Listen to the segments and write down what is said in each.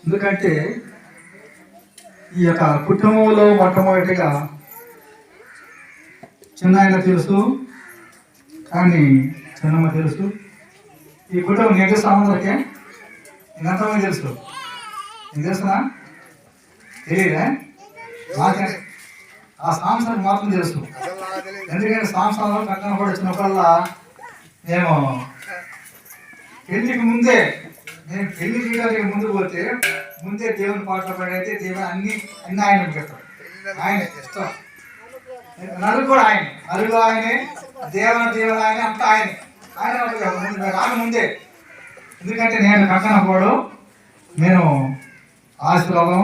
ఎందుకంటే ఈ యొక్క కుటుంబంలో మొట్టమొదటిగా చిన్న ఆయన తెలుసు కానీ చిన్నమ్మ తెలుసు. ఈ కుటుంబం నీకు సంబంధకే అందరికీ? ఎంతమంది తెలుసు? నీకు తెలుసునా తెలియదా నాకే ఆ సాంసారం మాత్రం తెలుసు. ఎందుకంటే సాంసారంలో కట్టన కూడా వచ్చినప్పుడల్లా మేము పెళ్ళికి ముందే నేను పెళ్ళి చేయడానికి ముందు పోతే ముందే దేవుని పాటలు పడైతే దేవుని అన్ని అన్ని ఆయన చెప్తాడు ఆయన ఇష్టం నలుగు కూడా ఆయన. నలుగు ఆయనే దేవన దేవుడు ఆయన అంతా ఆయన. ఆయన రాను ముందే. ఎందుకంటే నేను కట్టన పోడు. నేను ఆశీర్వాదం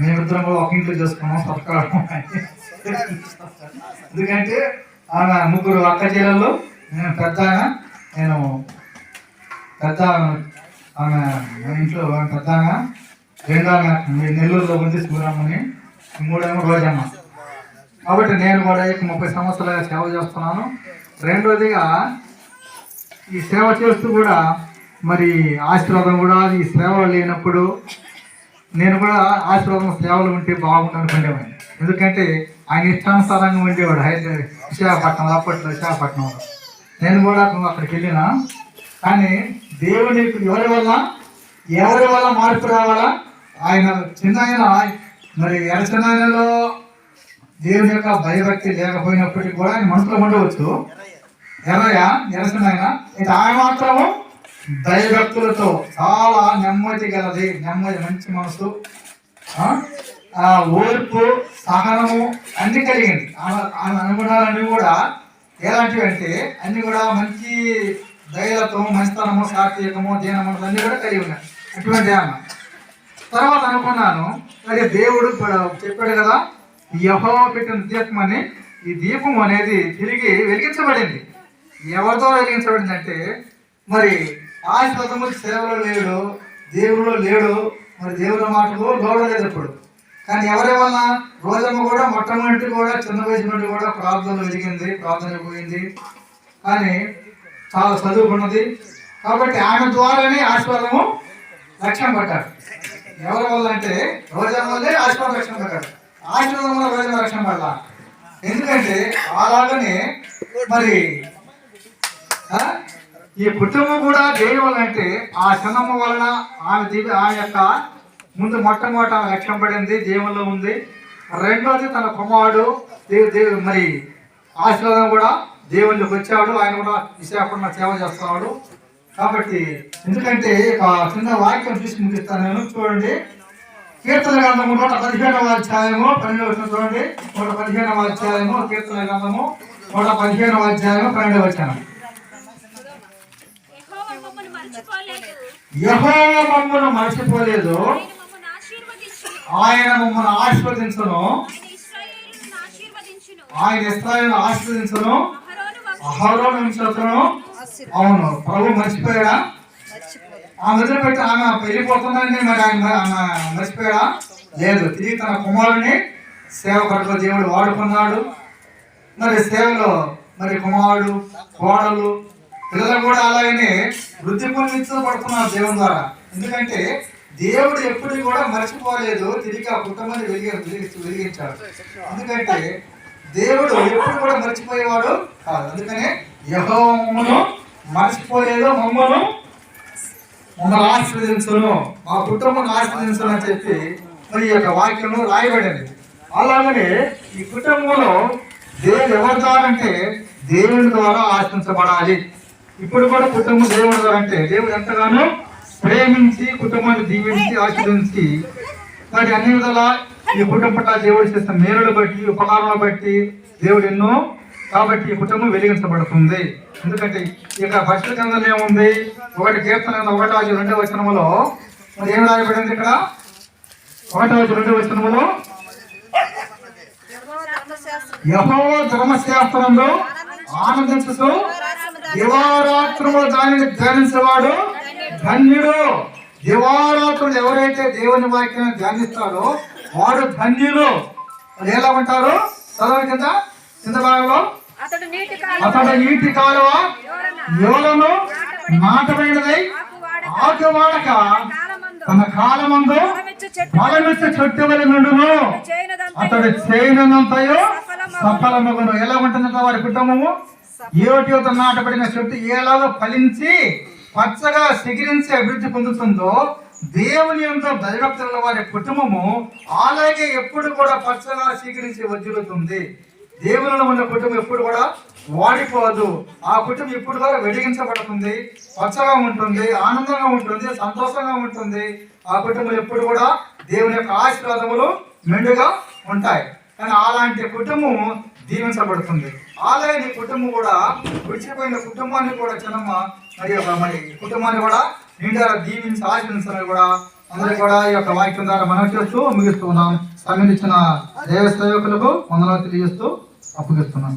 మేమిద్దరం కూడా ఒక ఇంట్లో చేసుకున్నాం సత్కారం ఎందుకంటే ఆమె ముగ్గురు అక్క చెల్లెళ్ళు నేను పెద్ద నేను పెద్ద ఆమె ఇంట్లో ఆమె పెద్ద రెండో ఆమె మీ నెల్లూరులో ఉంది సూరమ్మని మూడేమో రోజమ్మ. కాబట్టి నేను కూడా ఇక ముప్పై సంవత్సరాలుగా సేవ చేస్తున్నాను. రెండోదిగా ఈ సేవ చేస్తూ కూడా మరి ఆశీర్వాదం కూడా ఈ సేవ లేనప్పుడు నేను కూడా ఆశీర్వాదం సేవలు ఉంటే బాగుండు అనుకునేవాడిని ఎందుకంటే ఆయన ఇష్టానుసారంగా ఉండేవాడు హైదరాబాద్ విశాఖపట్నం అప్పట్లో విశాఖపట్నంలో నేను కూడా అక్కడికి వెళ్ళినా. కానీ దేవుని ఎవరి వల్ల? ఎవరి వల్ల మార్పు రావాలా? ఆయన చిన్న ఆయన మరి ఎరచనాయనలో దేవుని యొక్క భయభక్తి లేకపోయినప్పటికీ కూడా ఆయన మనసులో ఉండవచ్చు. ఎర్రయ్య ఎరచనాయన ఇక ఆయన మాత్రము భయభక్తులతో చాలా నెమ్మది గలది. నెమ్మది మంచి మనసు. ఆ ఓర్పు సహనము అన్ని కలిగింది. ఆమె ఆమె అనుగుణాలన్నీ కూడా ఎలాంటివి అంటే అన్ని కూడా మంచి దైవత్వము మంచితనము సాత్వికము దీనము అన్నీ కూడా కలిగి ఉన్నాయి. అటువంటి ఆమె తర్వాత అనుకున్నాను అదే దేవుడు చెప్పాడు కదా యహో పెట్టిన దీపం అని ఈ దీపం అనేది తిరిగి వెలిగించబడింది. ఎవరితో వెలిగించబడింది అంటే మరి ఆశీర్వాదము సేవలో లేడు దేవుడు లేడు మరి దేవుని మాటలు గౌరవలేదు ఇప్పుడు కానీ ఎవరి రోజమ్మ కూడా మొట్టమొదటి కూడా చిన్న వయసు నుండి కూడా ప్రార్థనలు వెలిగింది ప్రార్థన పోయింది. కానీ చాలా చదువుకున్నది. కాబట్టి ఆమె ద్వారానే ఆశీర్వాదము లక్ష్యం పట్టాడు ఎవరి వల్ల అంటే రోజా వల్లే ఆశీర్వాదం లక్ష్యం పట్టాడు ఆశీర్వాదం వల్ల రోజా లక్ష్యం పడాల? ఎందుకంటే అలాగనే మరి ఈ కుటుంబం కూడా దేని వల్ల అంటే ఆ చిన్నమ్మ వలన ఆమె దీవి ఆ యొక్క ముందు మొట్టమొదట ఆమె లక్ష్యం పడింది దేవుల్లో ఉంది. రెండోది తన కుమారుడు దేవు దేవు మరి ఆశీర్వాదం కూడా దేవుళ్ళకి వచ్చాడు ఆయన కూడా విశాఖపట్నం సేవ చేస్తున్నాడు కాబట్టి ఎందుకంటే ఒక చిన్న వాక్యం చూసి ముగిస్తాను. నేను చూడండి. కీర్తన గ్రంథము నూట పదిహేనవ అధ్యాయము పన్నెండవ చూడండి. నూట పదిహేనవ అధ్యాయము కీర్తన గ్రంథము నూట పదిహేనవ అధ్యాయము పన్నెండవ మరచిపోలేదు. యెహోవా మమ్మను మర్చిపోలేదు. ఆయన మమ్మల్ని ఆశీర్వదించును. ఆయన మమ్మల్ని ఆశీర్వదించును. ఆయన ఇశ్రాయేలును ఆశీర్వదించును అవును. ప్రభు మర్చిపోయాడా? ఆమె వదిలిపెట్టి ఆమె వెళ్ళిపోతుందని మరి ఆయన ఆమె మర్చిపోయాడా? లేదు. తిరిగి తన కుమారుని సేవ పట్ల దేవుడు వాడుకున్నాడు. మరి సేవలో మరి కుమారుడు కోడలు పిల్లలు కూడా అలాగనే వృద్ధి పడుతున్నారు దేవుని ద్వారా. ఎందుకంటే దేవుడు ఎప్పుడు కూడా మర్చిపోలేదు. తిరిగి ఆ కుటుంబాన్ని వెలిగి- వెలిగించాడు. ఎందుకంటే దేవుడు ఎప్పుడు కూడా మర్చిపోయేవాడు కాదు. అందుకనే యహోమను మర్చిపోలేదు మమ్మను మమ్మల్ని ఆశీర్వదించును. మా కుటుంబం ఆశీర్వదించును అని చెప్పి మరి ఈ యొక్క వాక్యము రాయబడింది. అలాగనే ఈ కుటుంబంలో దేవుడు ఎవరి ద్వారా అంటే దేవుని ద్వారా ఆశించబడాలి ఇప్పుడు కూడా కుటుంబం దేవుడి ద్వారా అంటే దేవుడు ఎంతగానో ప్రేమించి కుటుంబాన్ని దీవించి ఆశీర్వించి మరి అన్ని విధాలా ఈ కుటుంబం పట్ల దేవుడు చేసిన మేలును బట్టి ఉపకారాలను బట్టి దేవుడు ఎన్నో కాబట్టి ఈ కుటుంబం వెలిగించబడుతుంది. ఎందుకంటే ఇక ఫస్ట్ గ్రంథంలో ఏముంది? ఒకటి కీర్తన ఒకటో రెండో వచనములో మరి ఏం రాయబడింది ఇక్కడ? ఒకటో రెండో వచనములో యహో ధర్మశాస్త్రంలో ఆనందించుతూ దివారాత్రములు దానిని ధ్యానించేవాడు ధన్యుడు. దివారాత్రులు ఎవరైతే దేవుని వాక్యాన్ని ధ్యానిస్తారో వాడు ధన్యులు. ఎలా ఉంటారు? చదవ కింద? కింద భాగంలో? అతడు నీటి కాలువ. యోలను నాటమైనదై ఆకువాడక తన కాలమందు ఫలమిచ్చు చెట్టు వలె నుండును. అతడు చేయనంతయో సఫలమగును. ఎలా ఉంటుందంట వారి కుటుంబము? ఏటి నాటబడిన చెట్టు ఎలాగో ఫలించి పచ్చగా సిగిరించి అభివృద్ధి పొందుతుందో దేవుని ఎంతో భయభక్తుల వారి కుటుంబము అలాగే ఎప్పుడు కూడా పచ్చగా స్వీకరించి వజ్జులుతుంది దేవునిలో ఉన్న కుటుంబం ఎప్పుడు కూడా వాడిపోదు. ఆ కుటుంబం ఎప్పుడు కూడా వెలిగించబడుతుంది. పచ్చగా ఉంటుంది ఆనందంగా ఉంటుంది సంతోషంగా ఉంటుంది. ఆ కుటుంబం ఎప్పుడు కూడా దేవుని యొక్క ఆశీర్వాదములు మెండుగా ఉంటాయి. కానీ అలాంటి కుటుంబం దీవించబడుతుంది. అలాగే నీ కుటుంబం కూడా విడిచిపోయిన కుటుంబాన్ని కూడా చిన్నమ్మ మరి మరి కుటుంబాన్ని కూడా నిండా దీవించి ఆశీర్వించాలని కూడా అందరికీ కూడా ఈ యొక్క వాక్యం ద్వారా మనం చేస్తూ ముగిస్తున్నాం. సంబంధించిన దేవ సేవకులకు వందనాలు తెలియజేస్తూ అప్పగిస్తున్నాం.